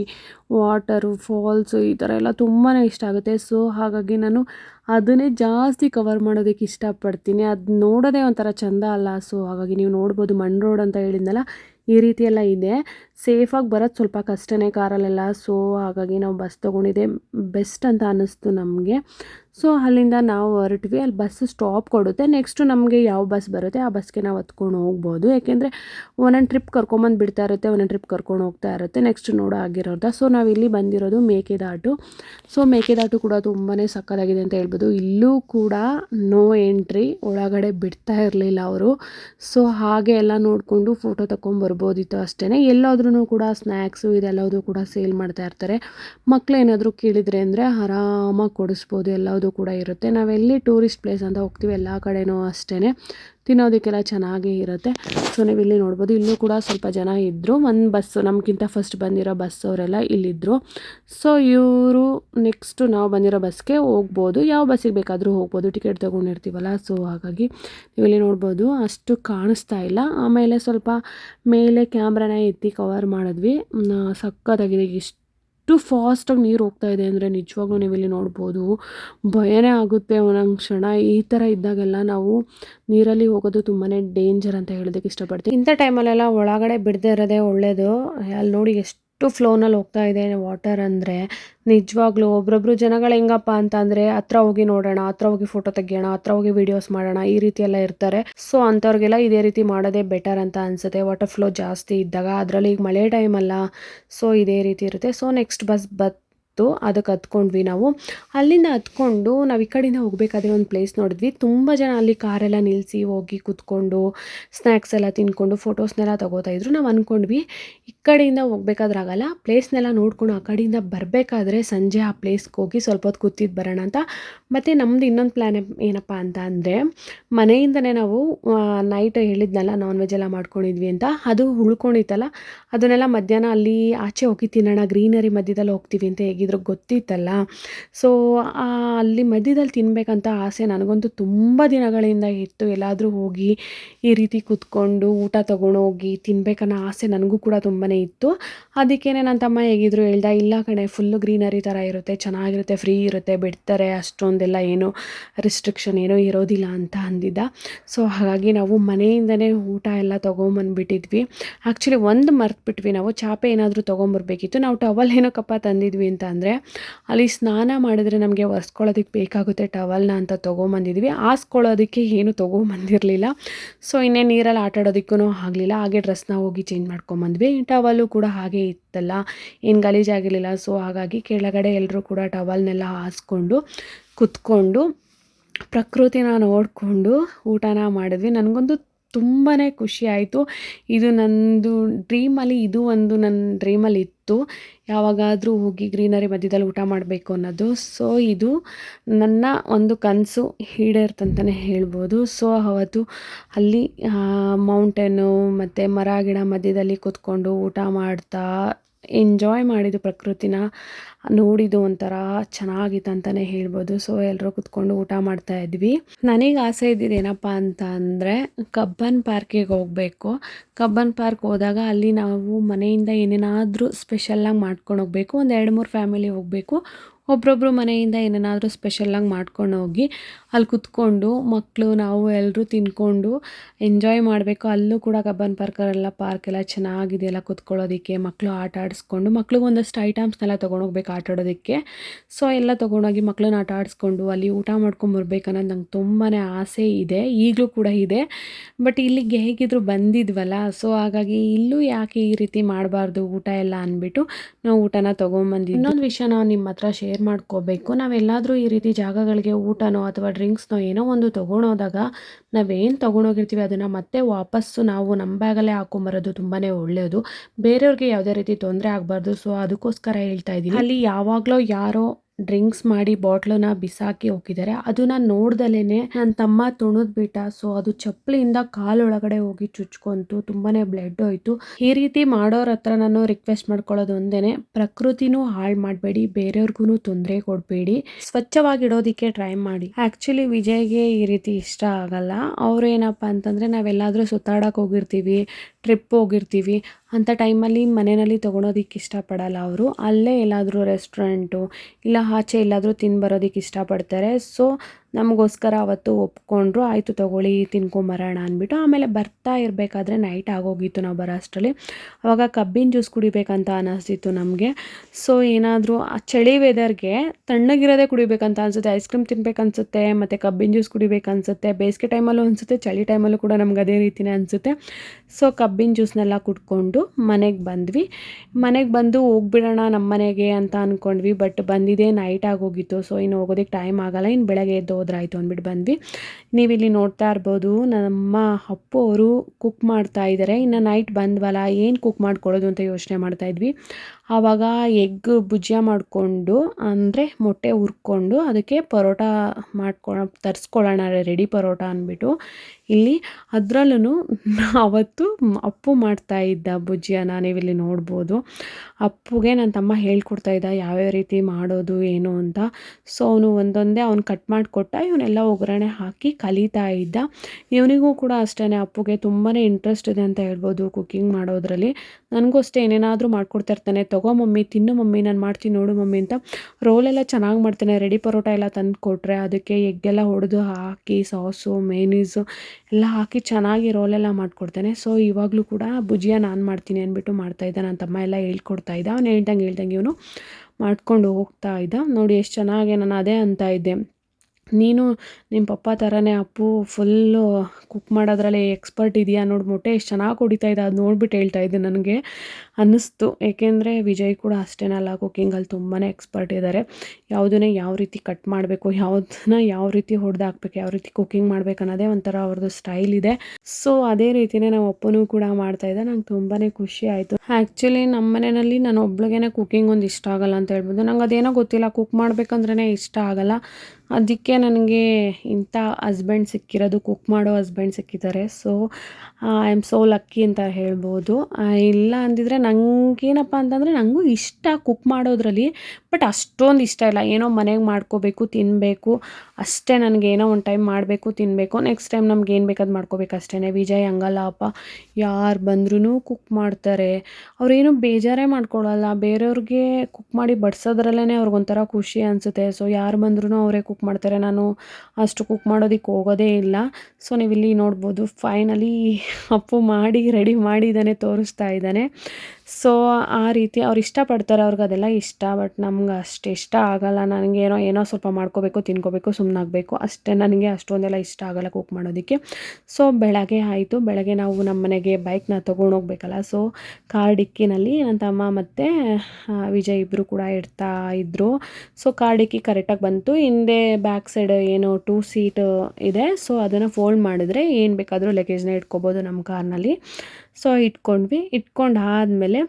ವಾಟರು ಫಾಲ್ಸು ಈ ಥರ ಎಲ್ಲ ತುಂಬಾ ಇಷ್ಟ ಆಗುತ್ತೆ. ಸೊ ಹಾಗಾಗಿ ನಾನು ಅದನ್ನೇ ಜಾಸ್ತಿ ಕವರ್ ಮಾಡೋದಕ್ಕೆ ಇಷ್ಟಪಡ್ತೀನಿ. ಅದು ನೋಡೋದೇ ಒಂಥರ ಚಂದ ಅಲ್ಲ. ಸೊ ಹಾಗಾಗಿ ನೀವು ನೋಡ್ಬೋದು ಮಣ್ ರೋಡ್ ಅಂತ ಹೇಳಿದ್ನಲ್ಲ, ಈ ರೀತಿ ಎಲ್ಲ ಇದೆ. ಸೇಫಾಗಿ ಬರೋದು ಸ್ವಲ್ಪ ಕಷ್ಟನೇ ಕಾರಲ್ಲೆಲ್ಲ. ಸೊ ಹಾಗಾಗಿ ನಾವು ಬಸ್ ತೊಗೊಂಡಿದ್ದೆ. ಬೆಸ್ಟ್ ಅಂತ ಅನ್ನಿಸ್ತು ನಮಗೆ. ಸೊ ಅಲ್ಲಿಂದ ನಾವು ಹೊರಟ್ವಿ. ಅಲ್ಲಿ ಬಸ್ ಸ್ಟಾಪ್ ಕೊಡುತ್ತೆ. ನೆಕ್ಸ್ಟು ನಮಗೆ ಯಾವ ಬಸ್ ಬರುತ್ತೆ, ಆ ಬಸ್ಗೆ ನಾವು ಹತ್ಕೊಂಡು ಹೋಗ್ಬೋದು. ಯಾಕೆಂದರೆ ಒಂದೊಂದು ಟ್ರಿಪ್ ಕರ್ಕೊಂಬಂದು ಬಿಡ್ತಾ ಇರುತ್ತೆ, ಒಂದೊಂದು ಟ್ರಿಪ್ ಕರ್ಕೊಂಡು ಹೋಗ್ತಾ ಇರುತ್ತೆ. ನೆಕ್ಸ್ಟ್ ನೋಡೋ ಆಗಿರೋದ ಸೊ ನಾವು ಇಲ್ಲಿ ಬಂದಿರೋದು ಮೇಕೆದಾಟು. ಸೊ ಮೇಕೆದಾಟು ಕೂಡ ತುಂಬಾ ಸಕ್ಕತ್ತಾಗಿದೆ ಅಂತ ಹೇಳ್ಬೋದು. ಇಲ್ಲೂ ಕೂಡ ನೋ ಎಂಟ್ರಿ ಒಳಗಡೆ ಬಿಡ್ತಾ ಇರಲಿಲ್ಲ ಅವರು. ಸೊ ಹಾಗೆ ಎಲ್ಲ ನೋಡಿಕೊಂಡು ಫೋಟೋ ತಗೊಂಬರ್ಬೋದಿತ್ತು ಅಷ್ಟೇ ಎಲ್ಲಾದ್ರೂ ಕೂಡ ಸ್ನ್ಯಾಕ್ಸು ಇದೆಲ್ಲದು ಕೂಡ ಸೇಲ್ ಮಾಡ್ತಾ ಇರ್ತಾರೆ. ಮಕ್ಕಳು ಏನಾದರೂ ಕೇಳಿದರೆ ಅಂದರೆ ಆರಾಮಾಗಿ ಕೊಡಿಸ್ಬೋದು ಎಲ್ಲದೂ ಕೂಡ ಇರುತ್ತೆ. ನಾವೆಲ್ಲಿ ಟೂರಿಸ್ಟ್ ಪ್ಲೇಸ್ ಅಂತ ಹೋಗ್ತೀವಿ, ಎಲ್ಲ ಕಡೆನೂ ಅಷ್ಟೇ ತಿನ್ನೋದಕ್ಕೆಲ್ಲ ಚೆನ್ನಾಗೇ ಇರುತ್ತೆ. ಸೊ ನೀವು ಇಲ್ಲಿ ನೋಡ್ಬೋದು, ಇಲ್ಲೂ ಕೂಡ ಸ್ವಲ್ಪ ಜನ ಇದ್ದರು ಒಂದು ಬಸ್ಸು ನಮಗಿಂತ ಫಸ್ಟ್ ಬಂದಿರೋ ಬಸ್ ಅವರೆಲ್ಲ ಇಲ್ಲಿದ್ದರು ಸೊ ಇವರು ನೆಕ್ಸ್ಟು ನಾವು ಬಂದಿರೋ ಬಸ್ಗೆ ಹೋಗ್ಬೋದು. ಯಾವ ಬಸ್ಸಿಗೆ ಬೇಕಾದರೂ ಹೋಗ್ಬೋದು. ಟಿಕೆಟ್ ತೊಗೊಂಡಿರ್ತೀವಲ್ಲ ಸೊ ಹಾಗಾಗಿ ನೀವು ಇಲ್ಲಿ ನೋಡ್ಬೋದು, ಅಷ್ಟು ಕಾಣಿಸ್ತಾ ಇಲ್ಲ. ಆಮೇಲೆ ಸ್ವಲ್ಪ ಮೇಲೆ ಕ್ಯಾಮ್ರಾನ ಎತ್ತಿ ಕವರ್ ಮಾಡಿದ್ವಿ. ಸಕ್ಕತ್ತಾಗಿದೆ ಸಖತ್ತಾಗಿದೆ ಎಷ್ಟು ಫಾಸ್ಟಾಗಿ ನೀರು ಹೋಗ್ತಾ ಇದೆ ಅಂದರೆ ನಿಜವಾಗ್ಲೂ ನೀವಿಲ್ಲಿ ನೋಡ್ಬೋದು. ಭಯನೇ ಆಗುತ್ತೆ ಒಂದೊಂದು ಕ್ಷಣ. ಈ ಥರ ಇದ್ದಾಗೆಲ್ಲ ನಾವು ನೀರಲ್ಲಿ ಹೋಗೋದು ತುಂಬಾ ಡೇಂಜರ್ ಅಂತ ಹೇಳೋದಕ್ಕೆ ಇಷ್ಟಪಡ್ತೀವಿ ಇಂಥ ಟೈಮಲ್ಲೆಲ್ಲ ಒಳಗಡೆ ಬಿಡದೇ ಇರೋದೇ ಒಳ್ಳೆಯದು ಅಲ್ಲಿ ನೋಡಿ ಎಷ್ಟು ಎಷ್ಟು ಫ್ಲೋನಲ್ಲಿ ಹೋಗ್ತಾ ಇದೆ ವಾಟರ್ ಅಂದರೆ ನಿಜವಾಗ್ಲೂ ಒಬ್ರೊಬ್ರು ಜನಗಳು ಹೆಂಗಪ್ಪ ಅಂತ ಅಂದರೆ ಹತ್ರ ಹೋಗಿ ನೋಡೋಣ, ಹತ್ರ ಹೋಗಿ ಫೋಟೋ ತೆಗಿಯೋಣ, ಹತ್ರ ಹೋಗಿ ವಿಡಿಯೋಸ್ ಮಾಡೋಣ, ಈ ರೀತಿ ಎಲ್ಲ ಇರ್ತಾರೆ. ಸೊ ಅಂಥವ್ರಿಗೆಲ್ಲ ಇದೇ ರೀತಿ ಮಾಡೋದೇ ಬೆಟರ್ ಅಂತ ಅನ್ಸುತ್ತೆ. ವಾಟರ್ ಫ್ಲೋ ಜಾಸ್ತಿ ಇದ್ದಾಗ ಅದರಲ್ಲಿ ಈಗ ಮಳೆ ಟೈಮ್ ಅಲ್ಲ ಸೊ ಇದೇ ರೀತಿ ಇರುತ್ತೆ. ಸೊ ನೆಕ್ಸ್ಟ್ ಬಸ್ ಬತ್ ಅದಕ್ಕೆ ಹತ್ಕೊಂಡ್ವಿ ನಾವು. ಅಲ್ಲಿಂದ ಹತ್ಕೊಂಡು ನಾವು ಈ ಕಡೆಯಿಂದ ಹೋಗಬೇಕಾದ್ರೆ ಒಂದು ಪ್ಲೇಸ್ ನೋಡಿದ್ವಿ. ತುಂಬ ಜನ ಅಲ್ಲಿ ಕಾರೆಲ್ಲ ನಿಲ್ಲಿಸಿ ಹೋಗಿ ಕೂತ್ಕೊಂಡು ಸ್ನ್ಯಾಕ್ಸ್ ಎಲ್ಲ ತಿನ್ಕೊಂಡು ಫೋಟೋಸ್ನೆಲ್ಲ ತಗೋತಾ ಇದ್ರು. ನಾವು ಅಂದ್ಕೊಂಡ್ವಿ ಈ ಕಡೆಯಿಂದ ಹೋಗ್ಬೇಕಾದ್ರೆ ಆಗಲ್ಲ. ಪ್ಲೇಸ್ನೆಲ್ಲ ನೋಡ್ಕೊಂಡು ಆ ಕಡೆಯಿಂದ ಬರಬೇಕಾದ್ರೆ ಸಂಜೆ ಆ ಪ್ಲೇಸ್ಗೆ ಹೋಗಿ ಸ್ವಲ್ಪ ಹೊತ್ತು ಕೂತಿದ್ದು ಬರೋಣ ಅಂತ. ಮತ್ತು ನಮ್ಮದು ಇನ್ನೊಂದು ಪ್ಲ್ಯಾನ್ ಏನಪ್ಪ ಅಂತ ಅಂದರೆ, ಮನೆಯಿಂದನೇ ನಾವು ನೈಟ್ ಹೇಳಿದ್ನಲ್ಲ ನಾನ್ ವೆಜ್ ಎಲ್ಲ ಮಾಡ್ಕೊಂಡಿದ್ವಿ ಅಂತ. ಅದು ಉಳ್ಕೊಂಡಿತ್ತಲ್ಲ, ಅದನ್ನೆಲ್ಲ ಮಧ್ಯಾಹ್ನ ಅಲ್ಲಿ ಆಚೆ ಹೋಗಿ ತಿನ್ನೋಣ ಗ್ರೀನರಿ ಮಧ್ಯದಲ್ಲಿ ಹೋಗ್ತೀವಿ ಅಂತ ಹೇಗೆ ಹೇಗಿದ್ರು ಗೊತ್ತಿತ್ತಲ್ಲ. ಸೊ ಅಲ್ಲಿ ಮಧ್ಯದಲ್ಲಿ ತಿನ್ನಬೇಕಂತ ಆಸೆ ನನಗಂತೂ ತುಂಬ ದಿನಗಳಿಂದ ಇತ್ತು. ಎಲ್ಲಾದರೂ ಹೋಗಿ ಈ ರೀತಿ ಕೂತ್ಕೊಂಡು ಊಟ ತೊಗೊಂಡೋಗಿ ತಿನ್ಬೇಕನ್ನೋ ಆಸೆ ನನಗೂ ಕೂಡ ತುಂಬಾ ಇತ್ತು. ಅದಕ್ಕೇ ನನ್ನ ತಮ್ಮ ಹೇಗಿದ್ರು ಹೇಳ್ದ, ಇಲ್ಲ ಕಣೆ ಫುಲ್ಲು ಗ್ರೀನರಿ ಥರ ಇರುತ್ತೆ, ಚೆನ್ನಾಗಿರುತ್ತೆ ಫ್ರೀ ಇರುತ್ತೆ, ಬಿಡ್ತಾರೆ, ಅಷ್ಟೊಂದೆಲ್ಲ ಏನು ರಿಸ್ಟ್ರಿಕ್ಷನ್ ಏನೂ ಇರೋದಿಲ್ಲ ಅಂತ ಅಂದಿದ್ದ. ಸೊ ಹಾಗಾಗಿ ನಾವು ಮನೆಯಿಂದನೇ ಊಟ ಎಲ್ಲ ತೊಗೊಂಬಂದ್ಬಿಟ್ಟಿದ್ವಿ. ಆ್ಯಕ್ಚುಲಿ ಒಂದು ಮರ್ತ್ಬಿಟ್ವಿ ನಾವು, ಚಾಪೆ ಏನಾದರೂ ತೊಗೊಂಬರ್ಬೇಕಿತ್ತು. ನಾವು ಟವಲ್ ಏನೋ ಕಪ್ಪ ತಂದಿದ್ವಿ ಅಂತ ಅಂದರೆ ಅಲ್ಲಿ ಸ್ನಾನ ಮಾಡಿದ್ರೆ ನಮಗೆ ಒರೆಸ್ಕೊಳ್ಳೋದಕ್ಕೆ ಬೇಕಾಗುತ್ತೆ ಟವಲ್ನ ಅಂತ ತೊಗೊಂಬಂದಿದ್ವಿ. ಹಾಸ್ಕೊಳ್ಳೋದಕ್ಕೆ ಏನು ತೊಗೊಂಬಂದಿರಲಿಲ್ಲ. ಸೊ ಇನ್ನೇ ನೀರಲ್ಲಿ ಆಟ ಆಡೋದಕ್ಕೂ ಆಗಲಿಲ್ಲ. ಹಾಗೆ ಡ್ರೆಸ್ನ ಹೋಗಿ ಚೇಂಜ್ ಮಾಡ್ಕೊಂಬಂದ್ವಿ. ಟವಲ್ಲು ಕೂಡ ಹಾಗೆ ಇತ್ತಲ್ಲ. ಏನು ಗಲೀಜಾಗಿರಲಿಲ್ಲ ಸೊ ಹಾಗಾಗಿ ಕೆಳಗಡೆ ಎಲ್ಲರೂ ಕೂಡ ಟವಲ್ನೆಲ್ಲ ಹಾಸ್ಕೊಂಡು ಕುತ್ಕೊಂಡು ಪ್ರಕೃತಿನ ನೋಡಿಕೊಂಡು ಊಟನ ಮಾಡಿದ್ವಿ. ನನಗೊಂದು ತುಂಬಾ ಖುಷಿ ಆಯಿತು. ಇದು ನಂದು ಡ್ರೀಮಲ್ಲಿ ಇದು ಒಂದು ನನ್ನ ಡ್ರೀಮಲ್ಲಿ ಇತ್ತು. ಯಾವಾಗಾದರೂ ಹೋಗಿ ಗ್ರೀನರಿ ಮಧ್ಯದಲ್ಲಿ ಊಟ ಮಾಡಬೇಕು ಅನ್ನೋದು. ಸೊ ಇದು ನನ್ನ ಒಂದು ಕನಸು ಈಡೇರ್ತಂತಲೇ ಹೇಳ್ಬೋದು. ಸೊ ಅವತ್ತು ಅಲ್ಲಿ ಮೌಂಟೇನು ಮತ್ತು ಮರ ಗಿಡ ಮಧ್ಯದಲ್ಲಿ ಕೂತ್ಕೊಂಡು ಊಟ ಮಾಡ್ತಾ ಎಂಜಾಯ್ ಮಾಡಿದ್ದು ಪ್ರಕೃತಿನ ನೋಡಿದ್ದು ಒಂಥರ ಚೆನ್ನಾಗಿತ್ತು ಅಂತಲೇ ಹೇಳ್ಬೋದು. ಸೊ ಎಲ್ಲರೂ ಕುತ್ಕೊಂಡು ಊಟ ಮಾಡ್ತಾ ಇದ್ವಿ. ನನಗೆ ಆಸೆ ಇದ್ದಿದ್ದು ಏನಪ್ಪ ಅಂತ ಅಂದರೆ ಕಬ್ಬನ್ ಪಾರ್ಕಿಗೆ ಹೋಗಬೇಕು. ಕಬ್ಬನ್ ಪಾರ್ಕ್ ಹೋದಾಗ ಅಲ್ಲಿ ನಾವು ಮನೆಯಿಂದ ಏನೇನಾದರೂ ಸ್ಪೆಷಲ್ಲಾಗಿ ಮಾಡ್ಕೊಂಡು ಹೋಗಬೇಕು. ಒಂದು ಎರಡು ಮೂರು ಫ್ಯಾಮಿಲಿ ಹೋಗಬೇಕು. ಒಬ್ಬೊಬ್ರು ಮನೆಯಿಂದ ಏನೇನಾದರೂ ಸ್ಪೆಷಲ್ಲಾಗಿ ಮಾಡ್ಕೊಂಡು ಹೋಗಿ ಅಲ್ಲಿ ಕುತ್ಕೊಂಡು ಮಕ್ಕಳು ನಾವು ಎಲ್ಲರೂ ತಿನ್ಕೊಂಡು ಎಂಜಾಯ್ ಮಾಡಬೇಕು. ಅಲ್ಲೂ ಕೂಡ ಕಬ್ಬನ್ ಪಾರ್ಕರೆಲ್ಲ ಪಾರ್ಕ್ ಎಲ್ಲ ಕುತ್ಕೊಳ್ಳೋದಕ್ಕೆ. ಮಕ್ಕಳು ಆಟ ಆಡಿಸ್ಕೊಂಡು, ಮಕ್ಳಿಗೆ ಒಂದಷ್ಟು ಐಟಮ್ಸ್ನೆಲ್ಲ ತೊಗೊಂಡೋಗ್ಬೇಕು ಆಟ ಆಡೋದಕ್ಕೆ. ಸೊ ಎಲ್ಲ ತೊಗೊಂಡೋಗಿ ಮಕ್ಕಳನ್ನ ಆಟ ಆಡಿಸ್ಕೊಂಡು ಅಲ್ಲಿ ಊಟ ಮಾಡ್ಕೊಂಬರ್ಬೇಕು ಅನ್ನೋದು ನಂಗೆ ತುಂಬಾ ಆಸೆ ಇದೆ. ಈಗಲೂ ಕೂಡ ಇದೆ. ಬಟ್ ಇಲ್ಲಿಗೆ ಹೇಗಿದ್ರು ಬಂದಿದ್ವಲ್ಲ ಸೊ ಹಾಗಾಗಿ ಇಲ್ಲೂ ಯಾಕೆ ಈ ರೀತಿ ಮಾಡಬಾರ್ದು ಊಟ ಎಲ್ಲ ಅಂದ್ಬಿಟ್ಟು ನಾವು ಊಟನ ತೊಗೊಂಬಂದಿದ್ದು ಇನ್ನೊಂದು ವಿಷಯ ನಾವು ನಿಮ್ಮ ಹತ್ರ ಶೇರ್ ಮಾಡ್ಕೋಬೇಕು. ನಾವೆಲ್ಲಾದರೂ ಈ ರೀತಿ ಜಾಗಗಳಿಗೆ ಊಟನೋ ಅಥವಾ ಡ್ರಿಂಕ್ಸ್ನೋ ಏನೋ ಒಂದು ತೊಗೊಂಡೋದಾಗ ನಾವೇನು ತೊಗೊಂಡೋಗಿರ್ತೀವಿ ಅದನ್ನು ಮತ್ತೆ ವಾಪಸ್ಸು ನಾವು ನಮ್ಮ ಬ್ಯಾಗಲ್ಲೇ ಹಾಕೊಂಬರೋದು ತುಂಬಾ ಒಳ್ಳೆಯದು ಬೇರೆಯವ್ರಿಗೆ ಯಾವುದೇ ರೀತಿ ತೊಂದರೆ ಆಗಬಾರ್ದು. ಸೊ ಅದಕ್ಕೋಸ್ಕರ ಹೇಳ್ತಾ ಇದ್ದೀನಿ. ಅಲ್ಲಿ ಯಾವಾಗಲೋ ಯಾರೋ ಡ್ರಿಂಕ್ಸ್ ಮಾಡಿ ಬಾಟ್ಲನ್ನ ಬಿಸಾಕಿ ಹೋಗಿದ್ದಾರೆ. ಅದನ್ನ ನೋಡ್ದಲೇ ನನ್ನ ತಮ್ಮ ತುಣಿದ್ಬಿಟ್ಟ ಸೊ ಅದು ಚಪ್ಪಲಿಯಿಂದ ಕಾಲೊಳಗಡೆ ಹೋಗಿ ಚುಚ್ಕೊಂತು. ತುಂಬಾ ಬ್ಲಡ್ ಹೋಯ್ತು. ಈ ರೀತಿ ಮಾಡೋರ ಹತ್ರ ನಾನು ರಿಕ್ವೆಸ್ಟ್ ಮಾಡ್ಕೊಳ್ಳೋದು ಒಂದೇನೆ. ಪ್ರಕೃತಿನೂ ಹಾಳು ಮಾಡಬೇಡಿ. ಬೇರೆಯವ್ರಿಗೂ ತೊಂದರೆ ಕೊಡಬೇಡಿ. ಸ್ವಚ್ಛವಾಗಿಡೋದಕ್ಕೆ ಟ್ರೈ ಮಾಡಿ. ಆ್ಯಕ್ಚುಲಿ ವಿಜಯ್ಗೆ ಈ ರೀತಿ ಇಷ್ಟ ಆಗಲ್ಲ. ಅವ್ರು ಏನಪ್ಪ ಅಂತಂದರೆ ನಾವೆಲ್ಲಾದರೂ ಸುತ್ತಾಡಕ್ಕೆ ಹೋಗಿರ್ತೀವಿ ಟ್ರಿಪ್ ಹೋಗಿರ್ತೀವಿ. ಅಂಥ ಟೈಮಲ್ಲಿ ಮನೆಯಲ್ಲಿ ತೊಗೊಳೋದಿಕ್ಕೆ ಇಷ್ಟಪಡಲ್ಲ ಅವರು. ಅಲ್ಲೇ ಎಲ್ಲಾದರೂ ರೆಸ್ಟೋರೆಂಟು, ಇಲ್ಲ ಆಚೆ ಎಲ್ಲಾದರೂ ತಿಂದು ಇಷ್ಟಪಡ್ತಾರೆ. ಸೊ ನಮಗೋಸ್ಕರ ಅವತ್ತು ಒಪ್ಕೊಂಡ್ರು, ಆಯಿತು ತಗೊಳ್ಳಿ ತಿನ್ಕೊಂಬರೋಣ ಅಂದ್ಬಿಟ್ಟು ಆಮೇಲೆ ಬರ್ತಾ ಇರಬೇಕಾದ್ರೆ ನೈಟ್ ಆಗೋಗಿತ್ತು ನಾವು ಬರೋ ಅಷ್ಟರಲ್ಲಿ. ಅವಾಗ ಕಬ್ಬಿನ ಜ್ಯೂಸ್ ಕುಡಿಬೇಕಂತ ಅನ್ನಿಸ್ತಿತ್ತು ನಮಗೆ. ಸೊ ಏನಾದರೂ ಆ ಚಳಿ ವೆದರ್ಗೆ ತಣ್ಣಗಿರೋದೇ ಕುಡಿಬೇಕಂತ ಅನಿಸುತ್ತೆ. ಐಸ್ ಕ್ರೀಮ್ ತಿನ್ಬೇಕನ್ಸುತ್ತೆ, ಮತ್ತು ಕಬ್ಬಿನ ಜ್ಯೂಸ್ ಕುಡಿಬೇಕನ್ಸುತ್ತೆ. ಬೇಸಿಗೆ ಟೈಮಲ್ಲೂ ಅನಿಸುತ್ತೆ, ಚಳಿ ಟೈಮಲ್ಲೂ ಕೂಡ ನಮ್ಗೆ ಅದೇ ರೀತಿಯೇ ಅನಿಸುತ್ತೆ. ಸೊ ಕಬ್ಬಿನ ಜ್ಯೂಸ್ನೆಲ್ಲ ಕುಡ್ಕೊಂಡು ಮನೆಗೆ ಬಂದ್ವಿ. ಮನೆಗೆ ಬಂದು ಹೋಗ್ಬಿಡೋಣ ನಮ್ಮ ಮನೆಗೆ ಅಂತ ಅಂದ್ಕೊಂಡ್ವಿ ಬಟ್ ಬಂದಿದೆ ನೈಟ್ ಆಗೋಗಿತ್ತು. ಸೊ ಇನ್ನು ಹೋಗೋದಕ್ಕೆ ಟೈಮ್ ಆಗಲ್ಲ. ಇನ್ನು ಬೆಳಗ್ಗೆ ಎದ್ದು ಹೋದ್ರಾಯ್ತು ಅಂದ್ಬಿಟ್ಟು ಬಂದ್ವಿ. ನೀವಿಲ್ಲಿ ನೋಡ್ತಾ ಇರ್ಬೋದು, ನಮ್ಮ ಅಪ್ಪು ಅವರು ಕುಕ್ ಮಾಡ್ತಾ ಇದ್ದಾರೆ ಇನ್ನು ನೈಟ್ ಬಂದ್ವಲ್ಲ, ಏನು ಕುಕ್ ಮಾಡ್ಕೊಳ್ಳೋದು ಅಂತ ಯೋಚನೆ ಮಾಡ್ತಾ ಇದ್ವಿ. ಆವಾಗ ಎಗ್ ಭುಜ್ಯ ಮಾಡಿಕೊಂಡು, ಅಂದರೆ ಮೊಟ್ಟೆ ಹುರ್ಕೊಂಡು, ಅದಕ್ಕೆ ಪರೋಟ ಮಾಡ್ಕೊ, ತರಿಸ್ಕೊಳ್ಳೋಣ ರೆಡಿ ಪರೋಟ ಅಂದ್ಬಿಟ್ಟು. ಇಲ್ಲಿ ಅದರಲ್ಲೂ ಅವತ್ತು ಅಪ್ಪು ಮಾಡ್ತಾ ಇದ್ದ ಭುಜ್ಯನ ನೀವಿಲ್ಲಿ ನೋಡ್ಬೋದು. ಅಪ್ಪುಗೆ ನನ್ನ ತಮ್ಮ ಹೇಳ್ಕೊಡ್ತಾ ಇದ್ದ, ಯಾವ್ಯಾವ ರೀತಿ ಮಾಡೋದು, ಏನು ಅಂತ? ಸೊ ಅವನು ಒಂದೊಂದೇ ಅವ್ನು ಕಟ್ ಮಾಡಿಕೊಟ್ಟ ಇವನ್ನೆಲ್ಲ ಒಗ್ಗರಣೆ ಹಾಕಿ ಕಲಿತಾ ಇದ್ದ. ಇವನಿಗೂ ಕೂಡ ಅಷ್ಟೇ ಅಪ್ಪುಗೆ ತುಂಬಾ ಇಂಟ್ರೆಸ್ಟ್ ಇದೆ ಅಂತ ಹೇಳ್ಬೋದು ಕುಕ್ಕಿಂಗ್ ಮಾಡೋದ್ರಲ್ಲಿ. ನನಗೂ ಅಷ್ಟೇ, ಏನೇನಾದರೂ ಮಾಡ್ಕೊಡ್ತಾ ಇರ್ತಾನೆ. ತಗೋ ಮಮ್ಮಿ, ತಿನ್ನು ಮಮ್ಮಿ, ನಾನು ಮಾಡ್ತೀನಿ ನೋಡು ಮಮ್ಮಿ ಅಂತ ರೋಲೆಲ್ಲ ಚೆನ್ನಾಗಿ ಮಾಡ್ತಾನೆ. ರೆಡಿ ಪರೋಟ ಎಲ್ಲ ತಂದು ಕೊಟ್ಟರೆ ಅದಕ್ಕೆ ಎಗ್ಗೆಲ್ಲ ಹೊಡೆದು ಹಾಕಿ ಸಾಸು ಮೇನೀಸು ಎಲ್ಲ ಹಾಕಿ ಚೆನ್ನಾಗಿ ರೋಲೆಲ್ಲ ಮಾಡಿಕೊಡ್ತಾನೆ. ಸೊ ಇವಾಗಲೂ ಕೂಡ ಭುಜಿಯ ನಾನು ಮಾಡ್ತೀನಿ ಅಂದ್ಬಿಟ್ಟು ಮಾಡ್ತಾಯಿದ್ದ ನನ್ನ ತಮ್ಮ ಎಲ್ಲ ಹೇಳ್ಕೊಡ್ತಾ ಇದ್ದ. ಅವ್ನು ಹೇಳ್ದಂಗೆ ಹೇಳ್ದಂಗೆ ಇವನು ಮಾಡ್ಕೊಂಡು ಹೋಗ್ತಾ ಇದ್ದ. ನೋಡಿ, ಎಷ್ಟು ಚೆನ್ನಾಗಿ ನಾನು ಅದೇ ಅಂತ ಇದ್ದೆ. ನೀನು ನಿಮ್ಮ ಪಪ್ಪ ಥರನೇ ಅಪ್ಪು ಫುಲ್ಲು ಕುಕ್ ಮಾಡೋದ್ರಲ್ಲಿ ಎಕ್ಸ್ಪರ್ಟ್ ಇದೆಯಾ ನೋಡಿ ಮೊಟ್ಟೆ? ಎಷ್ಟು ಚೆನ್ನಾಗಿ ಹೊಡಿತಾ ಇದ್ದ. ಅದು ನೋಡ್ಬಿಟ್ಟು ಹೇಳ್ತಾ ಇದ್ದೆ ನನಗೆ. ಅನ್ನಿಸ್ತು. ಏಕೆಂದರೆ ವಿಜಯ್ ಕೂಡ ಅಷ್ಟೇನಲ್ಲ ಕುಕ್ಕಿಂಗಲ್ಲಿ ತುಂಬಾ ಎಕ್ಸ್ಪರ್ಟ್ ಇದ್ದಾರೆ ಯಾವುದನ್ನೇ ಯಾವ ರೀತಿ ಕಟ್ ಮಾಡಬೇಕು, ಯಾವುದನ್ನ ಯಾವ ರೀತಿ ಹೊಡೆದು ಹಾಕ್ಬೇಕು ಯಾವ ರೀತಿ ಕುಕ್ಕಿಂಗ್ ಮಾಡ್ಬೇಕು ಅನ್ನೋದೇ ಒಂಥರ ಅವ್ರದ್ದು ಸ್ಟೈಲ್ ಇದೆ. ಸೊ ಅದೇ ರೀತಿಯೇ ನಮ್ಮ ಅಪ್ಪನೂ ಕೂಡ ಮಾಡ್ತಾ ಇದ್ದೆ. ನಂಗೆ ತುಂಬಾ ಖುಷಿ ಆಯಿತು. ಆ್ಯಕ್ಚುಲಿ ನಮ್ಮ ಮನೆಯಲ್ಲಿ ನಾನು ಒಬ್ಳಿಗೇನೆ ಕುಕ್ಕಿಂಗ್ ಒಂದು ಇಷ್ಟ ಆಗಲ್ಲ ಅಂತ ಹೇಳ್ಬೋದು. ನಂಗೆ ಅದೇನೋ ಗೊತ್ತಿಲ್ಲ ಕುಕ್ ಮಾಡ್ಬೇಕಂದ್ರೇ ಇಷ್ಟ ಆಗಲ್ಲ. ಅದಕ್ಕೆ ನನಗೆ ಇಂಥ ಹಸ್ಬೆಂಡ್ ಸಿಕ್ಕಿರೋದು ಕುಕ್ ಮಾಡೋ ಹಸ್ಬೆಂಡ್ ಸಿಕ್ಕಿದ್ದಾರೆ. So I am so lucky ಅಂತ ಹೇಳ್ಬೋದು. ಇಲ್ಲ ಅಂದಿದ್ರೆ ನನಗೇನಪ್ಪ ಅಂತಂದರೆ ನನಗೂ ಇಷ್ಟ ಕುಕ್ ಮಾಡೋದ್ರಲ್ಲಿ ಬಟ್ ಅಷ್ಟೊಂದು ಇಷ್ಟ ಇಲ್ಲ. ಏನೋ ಮನೆಗೆ ಮಾಡ್ಕೋಬೇಕು ತಿನ್ನಬೇಕು ಅಷ್ಟೇ ನನಗೆ ಏನೋ ಒಂದು ಟೈಮ್ ಮಾಡಬೇಕು ತಿನ್ನಬೇಕು ನೆಕ್ಸ್ಟ್ ಟೈಮ್ ನಮ್ಗೆ ಏನು ಬೇಕಾದ್ ಮಾಡ್ಕೋಬೇಕು ಅಷ್ಟೇ ವಿಜಯ್ ಹಂಗಲ್ಲ ಅಪ್ಪ, ಯಾರು ಬಂದ್ರೂ ಕುಕ್ ಮಾಡ್ತಾರೆ. ಅವರೇನು ಬೇಜಾರೇ ಮಾಡ್ಕೊಳ್ಳಲ್ಲ ಬೇರೆಯವ್ರಿಗೆ ಕುಕ್ ಮಾಡಿ ಬಡ್ಸೋದ್ರಲ್ಲೇ ಅವ್ರಿಗೊಂಥರ ಖುಷಿ ಅನಿಸುತ್ತೆ. ಸೊ ಯಾರು ಬಂದ್ರೂ ಅವರೇ ಕುಕ್ ಮಾಡ್ತಾರೆ. ನಾನು ಅಷ್ಟು ಕುಕ್ ಮಾಡೋದಕ್ಕೆ ಹೋಗೋದೇ ಇಲ್ಲ. ಸೊ ನೀವಿಲ್ಲಿ ನೋಡ್ಬೋದು ಫೈನಲಿ ಅಪ್ಪು ಮಾಡಿ ರೆಡಿ ಮಾಡಿದ್ದಾನೆ ತೋರಿಸ್ತಾ ಇದ್ದಾನೆ. ಸೊ, ಆ ರೀತಿ ಅವ್ರು ಇಷ್ಟಪಡ್ತಾರೆ, ಅವ್ರಿಗೆ ಅದೆಲ್ಲ ಇಷ್ಟ, ಬಟ್ ನಮ್ಗೆ ಅಷ್ಟು ಇಷ್ಟ ಆಗಲ್ಲ. ನನಗೆ ಏನೋ ಏನೋ ಸ್ವಲ್ಪ ಮಾಡ್ಕೋಬೇಕು, ತಿನ್ಕೋಬೇಕು ಸುಮ್ಮನಾಗಬೇಕು ಅಷ್ಟೇ, ನನಗೆ ಅಷ್ಟೊಂದೆಲ್ಲ ಇಷ್ಟ ಆಗಲ್ಲ ಕುಕ್ ಮಾಡೋದಕ್ಕೆ. ಸೊ, ಬೆಳಗ್ಗೆ ಆಯಿತು. ಬೆಳಗ್ಗೆ ನಾವು ನಮ್ಮ ಮನೆಗೆ ಬೈಕ್ನ ತೊಗೊಂಡೋಗ್ಬೇಕಲ್ಲ ಸೊ, ಕಾರ್ ಡಿಕ್ಕಿನಲ್ಲಿ ನನ್ನ ತಮ್ಮ ಮತ್ತು ವಿಜಯ್ ಇಬ್ಬರು ಕೂಡ ಇಡ್ತಾ ಇದ್ದರು ಸೊ, ಕಾರ್ ಡಿಕ್ಕಿ ಕರೆಕ್ಟಾಗಿ ಬಂತು. ಹಿಂದೆ ಬ್ಯಾಕ್ ಸೈಡ್ ಏನು ಟೂ ಸೀಟ್ ಇದೆ. ಸೊ, ಅದನ್ನು ಫೋಲ್ಡ್ ಮಾಡಿದ್ರೆ ಏನು ಬೇಕಾದರೂ ಲಗೇಜ್ನ ಇಟ್ಕೋಬೋದು ನಮ್ಮ ಕಾರ್ನಲ್ಲಿ. ಸೊ, ಇಟ್ಕೊಂಡ್ವಿ. ಇಟ್ಕೊಂಡು ಆದಮೇಲೆ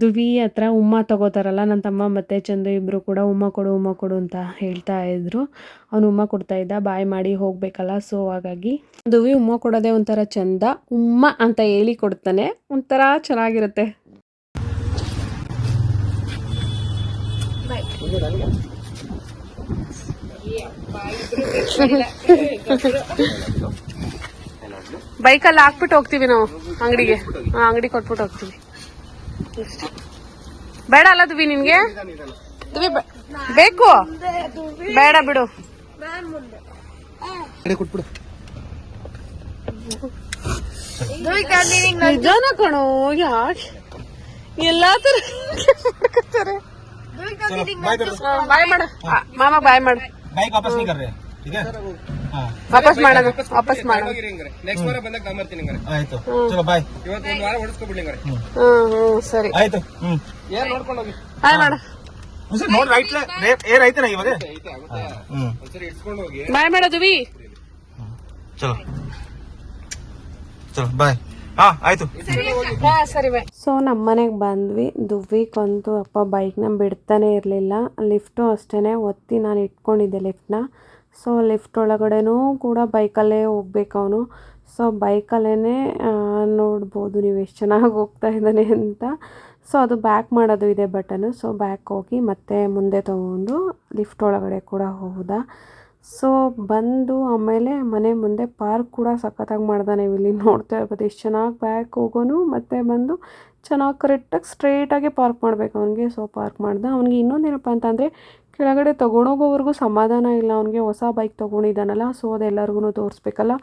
ದುವಿ ಹತ್ರ ಉಮ್ಮ ತಗೋತಾರಲ್ಲ ನನ್ನ ತಮ್ಮ ಮತ್ತು ಚಂದು ಇಬ್ಬರು ಕೂಡ ಉಮ್ಮ ಕೊಡು ಉಮ್ಮ ಕೊಡು ಅಂತ ಹೇಳ್ತಾ ಇದ್ರು. ಅವನು ಉಮ್ಮ ಕೊಡ್ತಾ ಇದ್ದ, ಬಾಯ್ ಮಾಡಿ ಹೋಗಬೇಕಲ್ಲ, ಸೊ ಹಾಗಾಗಿ ದುವಿ ಉಮ್ಮ ಕೊಡೋದೇ ಒಂಥರ ಚಂದ, ಉಮ್ಮ ಅಂತ ಹೇಳಿ ಕೊಡ್ತಾನೆ, ಒಂಥರ ಚೆನ್ನಾಗಿರುತ್ತೆ. ಬೈಕಲ್ಲಿ ಹಾಕ್ಬಿಟ್ಟು ಹೋಗ್ತೀವಿ ನಾವು ಅಂಗಡಿಗೆ. ಹಾ ಅಂಗಡಿ ಕೊಟ್ಬಿಟ್ಟು ಹೋಗ್ತೀವಿ. ಬೇಡ ಅಲ್ಲ ದುವಿ ನಿನ್ಗೆ? ದುವಿ ಬೇಕು? ಬೇಡ ಬಿಡು. ನಿಜಾನ ಕಣೋ ಯಾಕೆ ಎಲ್ಲಾ ತರ ಮಾಡ್ತಾರೆ ಬಾಯ್ ಮಾಡ ಮಾಮ ಬಾಯ್ ಮಾಡ. ಬೈಕ್ ವಾಪಸ್ ठीक है हाँ ವಾಪಸ್ ಮಾಡೋದು ವಾಪಸ್ ಮಾಡೋದು ನೆಕ್ಸ್ಟ್ ವಾರ ಬಂದಾಗ ತಗೊಂಬರ್ತೀನಿ ಹಂಗಾರೆ ಆಯ್ತು ಚಲೋ ಬಾಯ್ ಇವತ್ತು ಒಂದು ವಾರ ಹೊಡಿಸ್ಕೊಬಿಡ್ಲಿ ಹಂಗಾರೆ ಹ್ಮ್ ಹ್ಮ್ ಸರಿ ಆಯ್ತು ಹ್ಮ್ ಏನ್ ನೋಡ್ಕೊಂಡು ಹೋಗಿ ಬಾಯ್ ಮಾಡು ಒಂದ್ಸರಿ ನೋಡ್ ರೈಟ್ ಏರ್ ಐತೆ ನಾ ಇವಾಗ ಐತೆ ಆಗುತ್ತೆ ಹ್ಮ್ ಒಂದ್ಸರಿ ಇಡ್ಸ್ಕೊಂಡು ಹೋಗಿ ಬಾಯ್ ಮಾಡು ದುವಿ ಚಲೋ ಚಲೋ ಬಾಯ್ ಹಾ ಆಯ್ತು ಹಾ ಸರಿ ಬಾಯ್ ಸೊ ನಮ್ಮ ಮನೆಗೆ ಬಂದ್ವಿ ದುವ್ವಿಗಂತೂ ಅಪ್ಪ ಬೈಕ್ನ ಬಿಡ್ತಾನೆ ಇರಲಿಲ್ಲ ಲಿಫ್ಟು ಅಷ್ಟೇ ಒತ್ತಿ ನಾನು ಇಟ್ಕೊಂಡಿದ್ದೆ ಲಿಫ್ಟ್ನ ಸೊ ಲಿಫ್ಟ್ ಒಳಗಡೆನೂ ಕೂಡ ಬೈಕಲ್ಲೇ ಹೋಗ್ಬೇಕು ಅವನು ಸೊ ಬೈಕಲ್ಲೇ ನೋಡ್ಬೋದು ನೀವು ಎಷ್ಟು ಚೆನ್ನಾಗಿ ಹೋಗ್ತಾ ಇದ್ದಾನೆ ಅಂತ. ಸೊ ಅದು ಬ್ಯಾಕ್ ಮಾಡೋದು ಇದೆ ಬಟನು ಸೊ ಬ್ಯಾಕ್ ಹೋಗಿ ಮತ್ತೆ ಮುಂದೆ ತೊಗೊಂಡು ಲಿಫ್ಟ್ ಒಳಗಡೆ ಕೂಡ ಹೋದ ಸೊ ಬಂದು ಆಮೇಲೆ ಮನೆ ಮುಂದೆ ಪಾರ್ಕ್ ಕೂಡ ಸಖತ್ತಾಗಿ ಮಾಡ್ದಾನೆ ಇಲ್ಲಿ ನೋಡ್ತಾ ಇರ್ಬೋದು ಎಷ್ಟು ಚೆನ್ನಾಗಿ ಬ್ಯಾಕ್ ಹೋಗೋನು ಮತ್ತೆ ಬಂದು ಚೆನ್ನಾಗಿ ಕರೆಕ್ಟಾಗಿ ಸ್ಟ್ರೇಟಾಗಿ ಪಾರ್ಕ್ ಮಾಡಬೇಕು ಅವನಿಗೆ. ಸೊ ಪಾರ್ಕ್ ಮಾಡ್ದೆ. ಅವನಿಗೆ ಇನ್ನೊಂದೇನಪ್ಪ ಅಂತಂದರೆ ಕೆಳಗಡೆ ತೊಗೊಂಡೋಗೋವರೆಗೂ ಸಮಾಧಾನ ಇಲ್ಲ. ಅವನಿಗೆ ಹೊಸ ಬೈಕ್ ತೊಗೊಂಡಿದ್ದಾನಲ್ಲ ಸೊ ಅದೆಲ್ಲರಿಗೂ ತೋರಿಸ್ಬೇಕಲ್ಲ.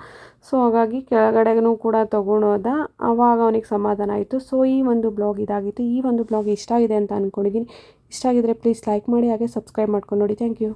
ಸೊ ಹಾಗಾಗಿ ಕೆಳಗಡೆಗೂ ಕೂಡ ತೊಗೊಂಡೋದ. ಆವಾಗ ಅವನಿಗೆ ಸಮಾಧಾನ ಆಯಿತು. ಸೊ ಈ ಒಂದು ಬ್ಲಾಗ್ ಇದಾಗಿತ್ತು. ಈ ಒಂದು ಬ್ಲಾಗ್ ಇಷ್ಟ ಆಗಿದೆ ಅಂತ ಅಂದ್ಕೊಂಡಿದ್ದೀನಿ ಇಷ್ಟ ಆಗಿದ್ರೆ ಪ್ಲೀಸ್ ಲೈಕ್ ಮಾಡಿ, ಹಾಗೆ ಸಬ್ಸ್ಕ್ರೈಬ್ ಮಾಡ್ಕೊಂಡು ನೋಡಿ. Thank you